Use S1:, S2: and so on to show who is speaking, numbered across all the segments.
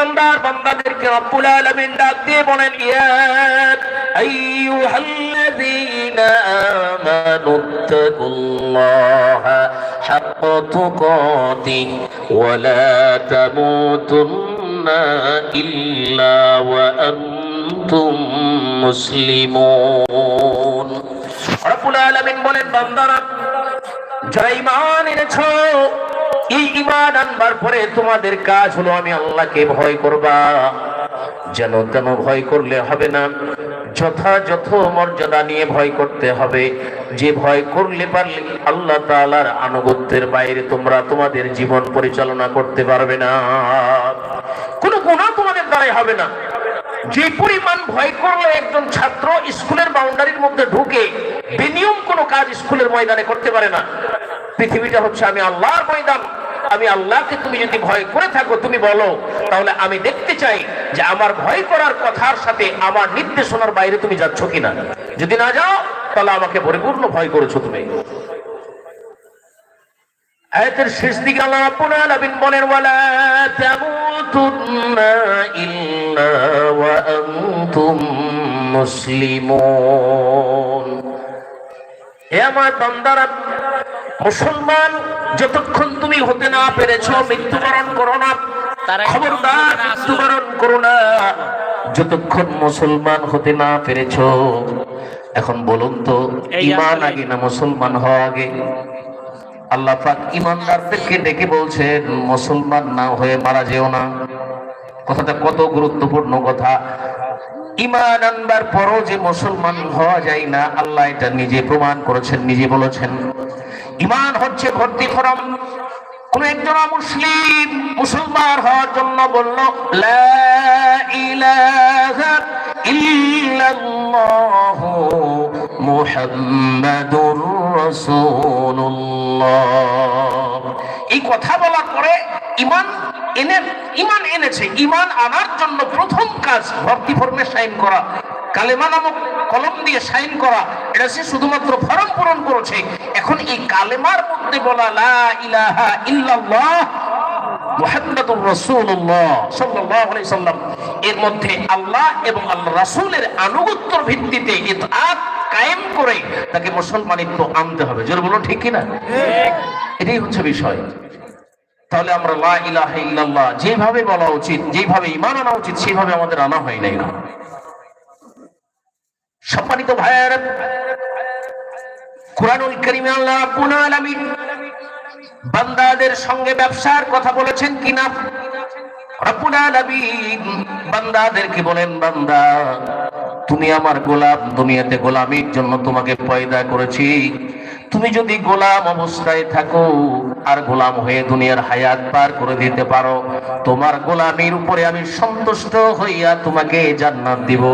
S1: ইমানদার বান্দাদেরকে রব্বুল আলামিন ডাক দিয়ে বলেন, ইয়া আইয়ুহাল্লাযীনা আমানু তাকুল্লাহা হাক্কা তুকাতিহ ওয়া লা তামুতুন্না ইল্লা ওয়া আনতুম মুসলিমুন। রব্বুল আলামিন বলেন, বান্দারা, যারা ঈমান এনেছো এই ঈমান আনবার পরে তোমাদের কাজ হলো আমি আল্লাহকে ভয় করবা। যেন তেন ভয় করলে হবে না? যথাযথ মর্যাদা নিয়ে ভয় করতে হবে। যে ভয় করলে পারলে আল্লাহ তাআলার আনুগত্যের বাইরে তোমরা তোমাদের জীবন পরিচালনা করতে পারবে না। কোনো গুণা তোমাদের দ্বারাই হবে না। যে পরিমাণ ভয় করলে একজন ছাত্র স্কুলের বাউন্ডারির মধ্যে ঢুকে, বেনিয়ম কোনো কাজ স্কুলের ময়দানে করতে পারে না। পৃথিবীটা হচ্ছে আমি আল্লাহর ময়দান। আমি আল্লাহকে তুমি যদি ভয় করে থাকো, তুমি বলো, তাহলে আমি দেখতে চাই যে আমার ভয় করার কথার সাথে আমার নির্দেশনার বাইরে তুমি যাচ্ছ কিনা। যদি না যাও, তাহলে আমাকে পরিপূর্ণ ভয় করেছ তুমি। ইল্লা মুসলমান যতক্ষণ তুমি হতে না পেরেছ মৃত্যুবরণ করো না। খবরদার মৃত্যুবরণ করো না। যতক্ষণ মুসলমান হতে না পেরেছ এখন বলুন তো ইমান আগে না মুসলমান হওয়া আগে? আল্লাহ পাক ইমানদারদেরকে ডেকে বলছেন মুসলমান না হয়ে মারা যেও না। কথাটা কত গুরুত্বপূর্ণ কথা। ইমান আনবার পরও যে মুসলমান হওয়া যায় না আল্লাহ এটা নিজে প্রমাণ করেছেন নিজে বলেছেন। ইমান হচ্ছে ভর্তি ফরম। কোন একজন মুসলিম মুসলমান হওয়ার জন্য বলল এই কথা বলার পরে ইমান এনে, ইমান এনেছে। ইমান আনার জন্য প্রথম কাজ ভর্তি ফর্মে সাইন করা। কালেমা নামক কলম দিয়ে সাইন করা, এটা সে শুধুমাত্র ফর্ম পূরণ করেছে। এখন এই কালেমার মধ্যে বলা, লা ইলাহা ইল্লাল্লাহ এর মধ্যে আল্লাহ এবং আল্লাহ ভিত্তিতে কায়েম করে তাকে মুসলমানিত্ব আনতে হবে। জোর বলুন, ঠিক কি না এটাই হচ্ছে বিষয়। তাহলে আমরা লা ইলাহা ইল্লাল্লাহ যেভাবে বলা উচিত, যেভাবে ঈমান আনা উচিত, সেভাবে আমাদের আনা হয় নাই। সম্মানিত ভাইয়ের, কোরআনুল কারীমে আল্লাহ রাব্বুল আলামিন বান্দাদের সঙ্গে ব্যবসার কথা বলেছেন কিনা? রব্বুল আলামিন বান্দাদেরকে বলেন, বান্দা, তুমি আমার গোলাম, দুনিয়াতে গোলামির জন্য তোমাকে পয়দা করেছি। তুমি যদি গোলাম অবস্থায় থাকো আর গোলাম হয়ে দুনিয়ার হায়াত পার করে দিতে পারো, তোমার গোলামির উপরে আমি সন্তুষ্ট হইয়া তোমাকে জান্নাত দিব।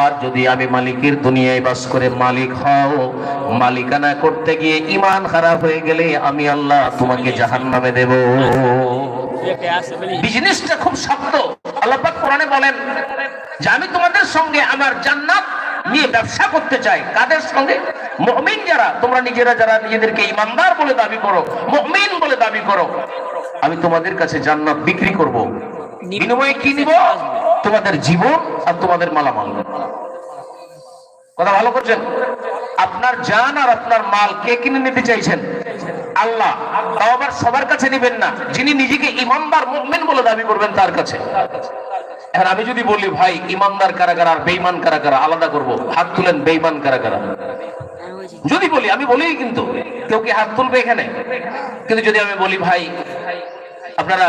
S1: আর যদি আমি মালিকের দুনিয়ায় বাস করে মালিক হও, মালিকানা করতে গিয়ে ইমান খারাপ হয়ে গেলে আমি আল্লাহ তোমাকে জাহান্নামে দেব। বিজনেসটা খুব শক্ত। আল্লাহ কোরআনে বলেন, যে আমি তোমাদের সঙ্গে আমার জান্নাত নিয়ে ব্যবসা করতে চাই কাদের সঙ্গে? মুমিন যারা তোমরা নিজেরা যারা নিজেদেরকে ইমানদার বলে দাবি করো মুমিন বলে দাবি করো আমি তোমাদের কাছে জান্নাত বিক্রি করব। বিনিময়ে কি নিব? তোমাদের জীবন আর তোমাদের মালামাল। কথা ভালো করছেন? আপনার জান আর আপনার মাল কে কিনে নিতে চাইছেন? আল্লাহ। তাও আবার সবার কাছে নেবেন না। যিনি নিজেকে ইমানদার মুমিন বলে দাবি করবেন তার কাছে। এখন আমি যদি বলি, ভাই, ইমানদার কারা কারা আর বেইমান কারা কারা আলাদা করব। হাত তুলেন বেইমান কারা কারা যদি বলি, আমি বলি কিন্তু, কেউ কি হাত তুলবে এখানে? কিন্তু যদি আমি বলি, ভাই আপনারা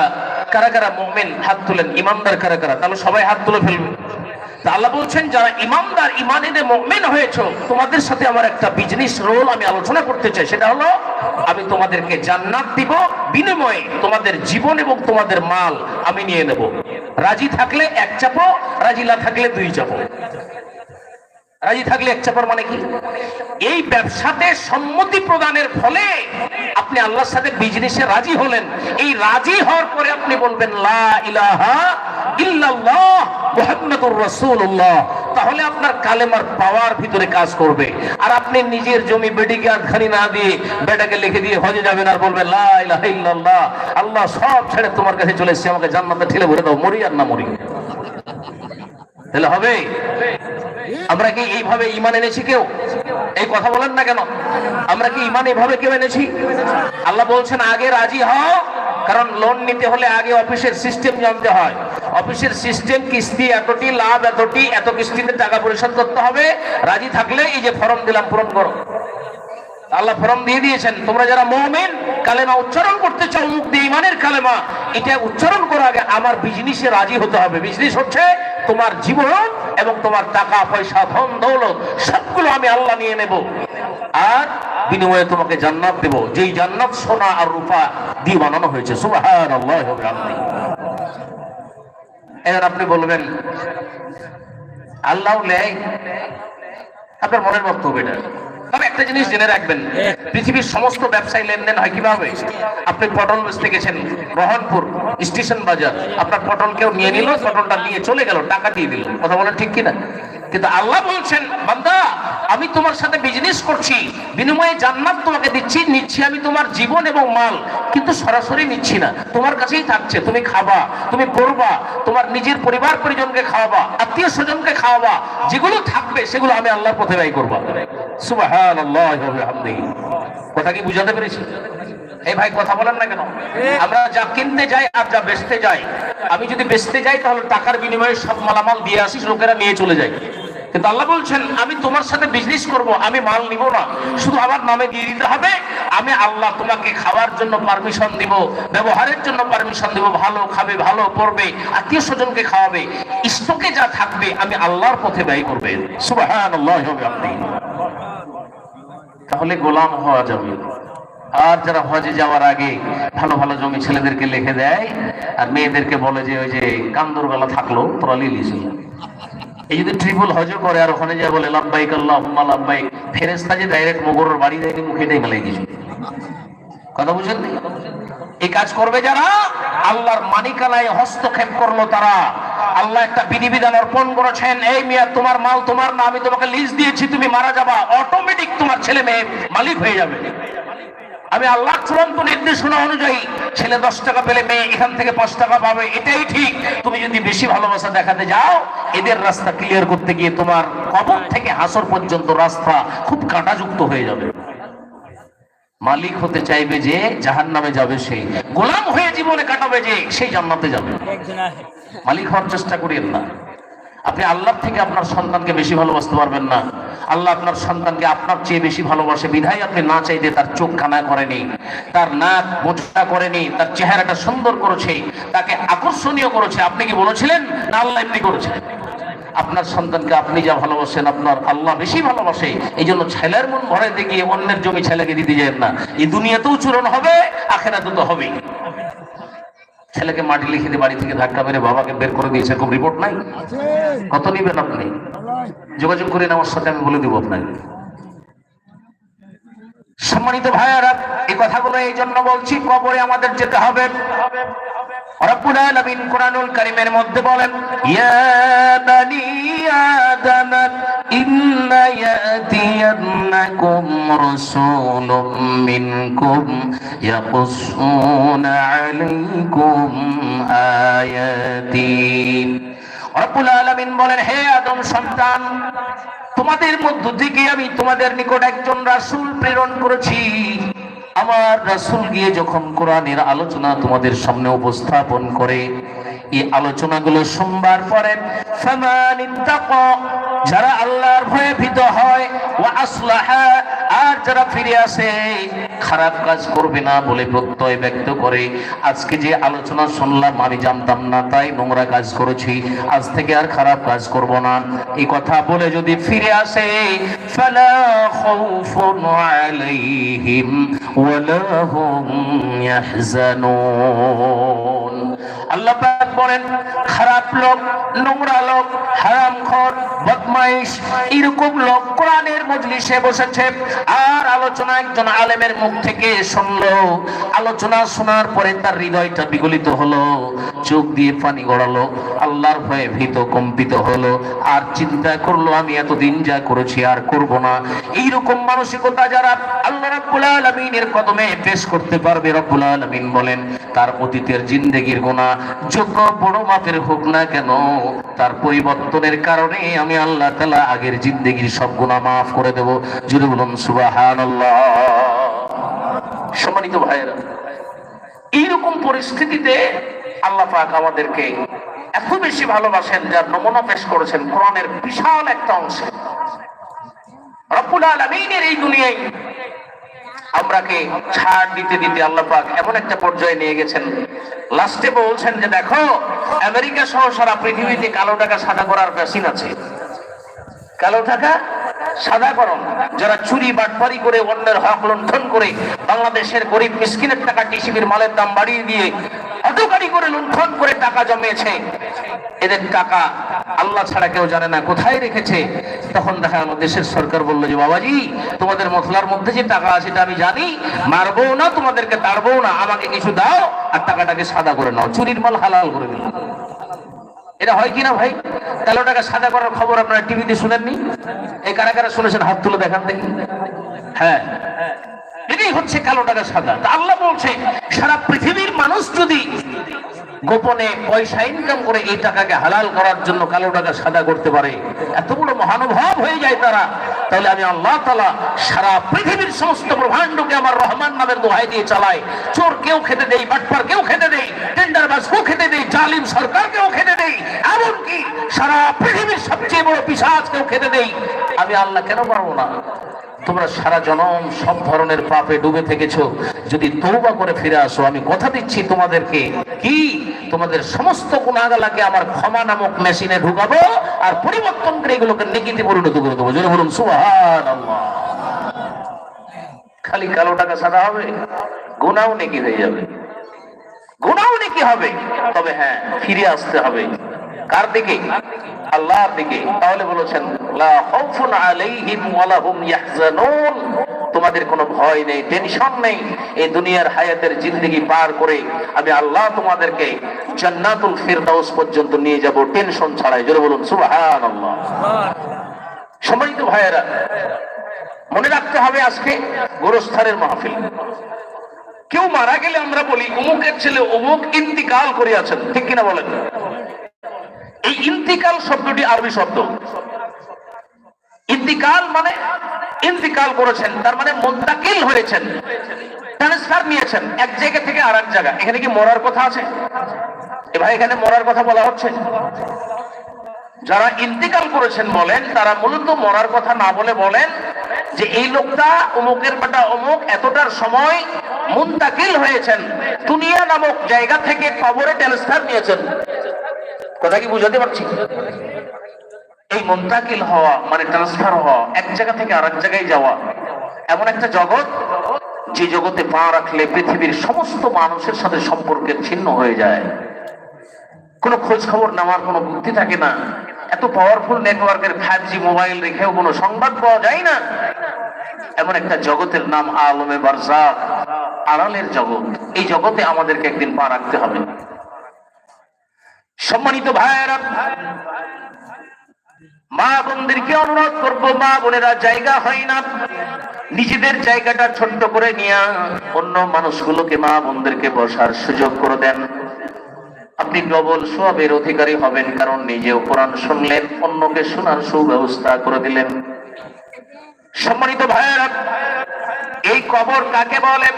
S1: কারা কারা মুমিন হাত তুলেন? ইমানদার কারা কারা? তাহলে সবাই হাত তুলে ফেলবেন আল্লাহ বলছেন, যারা ইমানদার ইমানিনে মুমিন হয়েছো, তোমাদের সাথে আমার একটা বিজনেস রোল আমি আলোচনা করতে চাই। সেটা হলো, আমি তোমাদেরকে জান্নাত দিব, বিনিময়ে তোমাদের জীবন এবং তোমাদের মাল আমি নিয়ে নেব। রাজি থাকলে এক চাপো রাজি না থাকলে দুই চাপো রাজি থাকলে এক চাপার মানে কি? এই ব্যবসাতে সম্মতি প্রদানের ফলে আপনি আল্লাহর সাথে বিজনেসে রাজি হলেন। এই রাজি হওয়ার পরে আপনি বলবেন, লা ইলাহা ইল্লাল্লাহ মুহাম্মাদুর রাসূলুল্লাহ। তাহলে আপনার কালেমার পাওয়ার ভিতরে কাজ করবে। আর আপনি নিজের জমি বেডিকে আধখানি না দিয়ে বেটাকে লিখে দিয়ে হজে যাবেন আর বলবেন, লা ইলাহা ইল্লাল্লাহ, আল্লাহ সব ছেড়ে তোমার কাছে চলে এসেছে, আমাকে জান্নাতে ঠেলে ভরে দাও, মরি আর না মরি। তাহলে হবে? আমরা কি এইভাবে ইমান এনেছি কেউ? এই কথা বলেন না কেন? আমরা কি ইমান এইভাবে কেউ এনেছি? আল্লাহ বলছেন, আগে রাজি হও, কারণ লোন নিতে হলে আগে অফিসের সিস্টেম জানতে হয়। অফিসের সিস্টেম কিস্তি এতটি, লাভ এতটি, এত কিস্তিতে টাকা পরিশোধ করতে হবে। রাজি থাকলে এই যে ফর্ম দিলাম পূরণ করো। আল্লাহ ফরম দিয়ে দিয়েছেন, তোমরা যারা মুমিন, কালেমা উচ্চারণ করতে চাও, মুখ দিয়ে ইমানের কালেমা, এটা উচ্চারণ করার আগে আমার বিজনেসে রাজি হতে হবে। বিজনেস হচ্ছে তোমার জীবন এবং তোমার টাকা, পয়সা, ধন, দৌলত, সবগুলো আমি আল্লাহ নিয়ে নেব। আর বিনিময়ে তোমাকে জান্নাত দেব। যেই জান্নাত সোনা আর রূপা দিয়ে বানানো হয়েছে। ওয়া বিহামদিহি। এবার আপনি বলবেন আল্লাহ নেয় আপনার মনের বক্তব্য এটা। একটা জিনিস জেনে রাখবেন পৃথিবীর সমস্ত ব্যবসায়ী লেনদেন হয় কীভাবে? আপনি পটল বেচতে গেছেন রহনপুর স্টেশন বাজার আপনার পটল কেউ নিয়ে নিল পটলটা নিয়ে চলে গেল টাকা দিয়ে দিল। কথা বলেন ঠিক কিনা? কিন্তু আল্লাহ বলছেন, বান্দা, আমি তোমার সাথে বিজনেস করছি, বিনিময়ে জান্নাত তোমাকে দিচ্ছি, নিচ্ছি আমি তোমার জীবন এবং মাল, কিন্তু সরাসরি নিচ্ছি না। তোমার কাছেই থাকছে, তুমি খাবা, তুমি পড়বা, তোমার নিজের পরিবার পরিজনকে খাওয়াবা, আত্মীয় স্বজনকে খাওয়াবা, যেগুলো থাকবে, সেগুলো আমি আল্লাহর পথে ব্যয় করবা। কথা কি বুঝাতে পেরেছি? এই ভাই, কথা বলেন না কেন? আমরা যা কিনতে যাই আর যা বেচতে যাই, আমি যদি বেচতে যাই তাহলে টাকার বিনিময়ে সব মালামাল দিয়ে আসিস লোকেরা নিয়ে চলে যায়। কিন্তু আল্লাহ বলছেন, আমি তোমার সাথে বিজনেস করব, আমি মাল নিব না। শুধু আমার নামে দিয়ে দিতে হবে, আমি আল্লাহ তোমাকে খাওয়ার জন্য পারমিশন দিব, ব্যবহারের জন্য পারমিশন দিব, ভালো খাবে, ভালো পড়বে, আত্মীয় স্বজনকে খাওয়াবে, স্টকে যা থাকবে, আমি আল্লাহর পথে ব্যয় করবে। বিহামদিহি। তাহলে গোলাম হওয়া যাবে। আর যারা হজে যাওয়ার আগে ভালো ভালো জমি ছেলেদেরকে লিখে দেয়, আর মেয়েদেরকে বলে যে ওই যে কান্দর বেলা থাকল, তোরা লিলিস এই যদি ট্রিপল হজ করে আর ওখানে যা বলে লাভবাইক আল্লাহ লাভবাইক ফেরেস্তা যে ডাইরেক্ট মোগরের বাড়ি দেয়নি, মুখে দেয় মেলাই কিছু কথা বুঝেন এই কাজ করবে যারা, আল্লাহর মানিকানায় হস্তক্ষেপ করল তারা। আল্লাহ একটা বিধিবিধান অর্পণ করেছেন, এই মিয়া, তোমার মাল তোমার না, আমি তোমাকে লিজ দিয়েছি, তুমি মারা যাবা। অটোমেটিক তোমার ছেলে মেয়ে মালিক হয়ে যাবে। আমি আল্লাহ চূড়ান্ত নির্দেশনা অনুযায়ী ছেলে দশ টাকা পেলে মেয়ে এখান থেকে পাঁচ টাকা পাবে, এটাই ঠিক। তুমি যদি বেশি ভালোবাসা দেখাতে যাও, এদের রাস্তা ক্লিয়ার করতে গিয়ে তোমার কবর থেকে হাসর পর্যন্ত রাস্তা খুব কাঁটাযুক্ত হয়ে যাবে। মালিক হতে চাইবে যে জাহান নামে যাবে সে। গোলাম হয়ে জীবনে কাটাবে যে সেই জান্নাতে যাবে। মালিক হওয়ার চেষ্টা করিয়েন না। আপনি আল্লাহ থেকে আপনার সন্তানকে বেশি ভালোবাসতে পারবেন না। আল্লাহ আপনার সন্তানকে আপনার চেয়ে বেশি ভালোবাসে। বিধায় আপনি না চাইতে তার চোখ খানা করেনি তার নাক মোটা করেনি তার চেহারাটা সুন্দর করেছে তাকে আকর্ষণীয় করেছে। আপনি কি বলেছিলেন? না আল্লাহ এমনি করেছিলেন আপনার সন্তানকে আপনি যা ভালোবাসেন আপনার আল্লাহ বেশি ভালোবাসে। এই জন্য ছেলের মন ভরে গিয়ে অন্যের জমি ছেলেকে দিতে যায় না। এই দুনিয়াতেও চূরণ হবে আখেরাতে তো হবেই। ছেলেকে মাটি লিখে দিয়ে বাড়ি থেকে ধাক্কা মেরে বাবাকে বের করে দিয়েছে এরকম রিপোর্ট নাই? কত নিবেন আপনি? যোগাযোগ করেন আমার সাথে আমি বলে দিব আপনাকে। সম্মানিত ভাইয়ারা, এই কথাগুলো এই জন্য বলছি, কবরে আমাদের যেতে হবে। আয়াতি রব্বুল আলামিন বলেন, হে আদম সন্তান, তোমাদের মধ্য থেকে আমি তোমাদের নিকট একজন রাসূল প্রেরণ করেছি। আমার রাসূল গিয়ে যখন কোরআনের আলোচনা তোমাদের সামনে উপস্থাপন করে এই আলোচনাগুলো সোমবার পরে যারা আল্লাহর ভয়ে ভীত হয়, ওয়া আসলাহা, আর যারা ফিরে আসে, খারাপ কাজ করবে না বলে প্রত্যয় ব্যক্ত করে, আজকে যে আলোচনা শুনলাম, আমি জানতাম না, তাই নোংরা কাজ করেছি, আজ থেকে আর খারাপ কাজ করব না। এই কথা বলে যদি ফিরে আসে আল্লাহ বলেন খারাপ লোক, নোংরা লোক, হারামখোর বদ বদমাইশ, এরকম লোক কোরআনের মজলিসে বসেছে। আর আলোচনা একজন আলেমের মুখ থেকে শুনলো। আলোচনা শোনার পরে তার হৃদয়টা বিগলিত হলো। চোখ দিয়ে পানি গড়ালো। আল্লাহর ভয়ে ভীত, কম্পিত হলো। আর চিন্তা করল, আমি এতদিন যা করেছি আর করব না। এইরকম মানসিকতা যারা আল্লাহ রাব্বুল আলামিনের কদমে পেশ করতে পারবে, রব্বুল আলামিন বলেন, তার অতীতের জিন্দেগির গোনা যত বড় মাপের হোক না কেন, তার পরিবর্তনের কারণে আমি আল্লাহ তালা আগের জিন্দেগির সব গুনাহ মাফ করে দেবো। জুড়ে সম্মানিত ভাইয়েরা, এইরকম পরিস্থিতিতে আল্লাহ পাক আমাদেরকে এত বেশি ভালোবাসেন, যার নমুনা পেশ করেছেন কোরআনের বিশাল একটা অংশ। রব্বুল আলামিনের এই দুনিয়ায় আমরাকে ছাড় দিতে দিতে আল্লাহ পাক এমন একটা পর্যায়ে নিয়ে গেছেন। লাস্টে বলছেন যে, দেখো, আমেরিকা সহ সারা পৃথিবীতে কালো টাকা সাদা করার মেশিন আছে। কালো টাকা সাদাকরণ যারা চুরি, বাটপারি করে, অন্যের হক লুণ্ঠন করে বাংলাদেশের গরিব, মিসকিনের টাকা টিসিবির মালের দাম বাড়িয়ে দিয়ে অটোকারি করে লুণ্ঠন করে টাকা জমিয়েছে। এদের টাকা আল্লাহ ছাড়া কেউ জানে না, কোথায় রেখেছে? তখন দেখা গেল দেশের সরকার বলল, যে বাবাজি, তোমাদের মশলার মধ্যে যে টাকা আছে এটা আমি জানি, মারবো না, তোমাদেরকে তাড়বো না, আমাকে কিছু দাও, আর টাকাটাকে সাদা করে নাও। চুরির মাল হালাল করে দিল। এটা হয় কিনা ভাই? কালো টাকা সাদা করার খবর আপনারা টিভিতে শুনেননি? এই কারা কারা শুনেছেন? হাত তুলে দেখান দেখি। হ্যাঁ। এটাই হচ্ছে কালো টাকা সাদা। আল্লাহ বলছে, সারা পৃথিবীর মানুষ যদি গোপনে পয়সা ইনকাম করে এই টাকাকে হালাল করার জন্য কালো টাকা সাদা করতে পারে, এত বড় মহানুভব হয়ে যায় তারা। তাহলে আমি আল্লাহ তালা সারা পৃথিবীর সমস্ত ব্রহ্মাণ্ডকে আমার রহমান নামের দোহাই দিয়ে চালাই। চোর কেউ খেতে দেই, বাটপার কেউ খেতে দেই টেন্ডার বাস কেউ খেতে দেই, জালিম সরকার কেউ খেতে দেই, এমনকি সারা পৃথিবীর সবচেয়ে বড় পিসাজ কেউ খেতে দেই। আমি আল্লাহ কেন পারব না? তোমরা সারা জনম সব ধরনের পাপে ডুবে থেকেছো। যদি তৌবা করে ফিরে আসো, আমি কথা দিচ্ছি তোমাদেরকে। কি? তোমাদের সমস্ত গুণাগালাকে আমার ক্ষমা নামক মেশিনে ঢুকাবো আর পরিবর্তন করে এগুলোকে নেকিতে পরিণত করে দেবো। যদি বলুন সুবহান খালি কালো টাকা সাদা হবে? গুণাও নেকি হয়ে যাবে। গুণাও নেকি হবে। তবে হ্যাঁ ফিরে আসতে হবে। কার দিকে? আল্লাহর দিকে, তাহলে বলেছেন তোমাদের কোনো ভয় নেই, টেনশন নেই। এই দুনিয়ার হায়াতের জিন্দগি পার করে আমি আল্লাহ তোমাদেরকে জান্নাতুল ফিরদাউস পর্যন্ত নিয়ে যাব, টেনশন ছাড়াই। জোরে বলুন, সুবহানাল্লাহ। সম্মানিত ভাইয়েরা, মনে রাখতে হবে আজকে গোরস্থানের মাহফিল। কেউ মারা গেলে আমরা বলি, অমুকের ছেলে অমুক ইন্তিকাল করিয়াছেন। ঠিক কিনা বলেন? এই ইন্তিকাল শব্দটি আরবি শব্দ। ইন্তিকাল মানে ইন্তিকাল করেছেন, তার মানে হয়েছেন ট্রান্সফার নিয়েছেন, এক জায়গা থেকে আর এক জায়গা। এখানে কি মরার কথা আছে? এ ভাই, এখানে মরার কথা বলা হচ্ছে। যারা ইন্তিকাল করেছেন বলেন, তারা মূলত মরার কথা না বলে বলেন যে এই লোকটা অমুকের বেটা অমুক, এতটার সময় মুন্তাকিল হয়েছেন, দুনিয়া নামক জায়গা থেকে কবরে ট্রান্সফার নিয়েছেন। কথা কি বুঝাতে পারছি? এই মুন্তাকিল হওয়া মানে ট্রান্সফার হওয়া, এক জায়গা থেকে আরেক জায়গায় যাওয়া, এমন একটা জগৎ যে জগতে পা রাখলে পৃথিবীর সমস্ত মানুষের সাথে সম্পর্কের ছিন্ন হয়ে যায়। কোনো খোঁজ খবর নেওয়ার কোনো বুদ্ধি থাকে না। এত পাওয়ারফুল নেটওয়ার্কের ফাইভ জি মোবাইল রেখেও কোনো সংবাদ পাওয়া যায় না। এমন একটা জগতের নাম আলমে বারজাক, আড়ালের জগৎ। এই জগতে আমাদেরকে একদিন পা রাখতে হবে। সম্মানিত ভাইয়েরা, মা বোনদেরকে অনুরোধ করব, মা বোনেরা জায়গা হয় না। নিজেদের জায়গাটা ছোট্ট করে নিয়ে অন্য মানুষগুলোকে, মা বোনদেরকে বসার সুযোগ করে দেন। আপনি ডবল সবের অধিকারী হবেন, কারণ নিজেও কোরআন শুনলেন, অন্যকে শোনার সুব্যবস্থা করে দিলেন। সম্মানিত ভাইয়েরা, এই কবর কাকে বলে?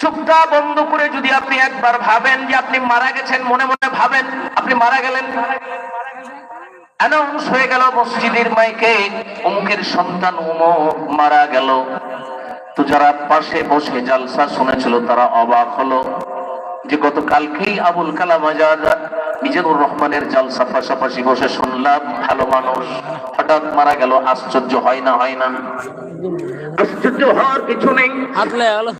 S1: চুপটা বন্ধ করে যদি আপনি একবার ভাবেন যে আপনি মারা গেছেন মনে মনে ভাবেন আপনি মারা গেলেন। অ্যানাউন্স হয়ে গেল মসজিদের মাইকে অমুকের সন্তান অমুক মারা গেল। তো যারা পাশে বসে জালসা শুনেছিল তারা অবাক হলো যে গতকালকেই আবুল কালাম আজাদ মিজানুর রহমানের জালসা পাশাপাশি বসে শুনলাম ভালো মানুষ হঠাৎ মারা গেল আশ্চর্য হয় না হয় না। আশ্চর্য হওয়ার কিছু নেই।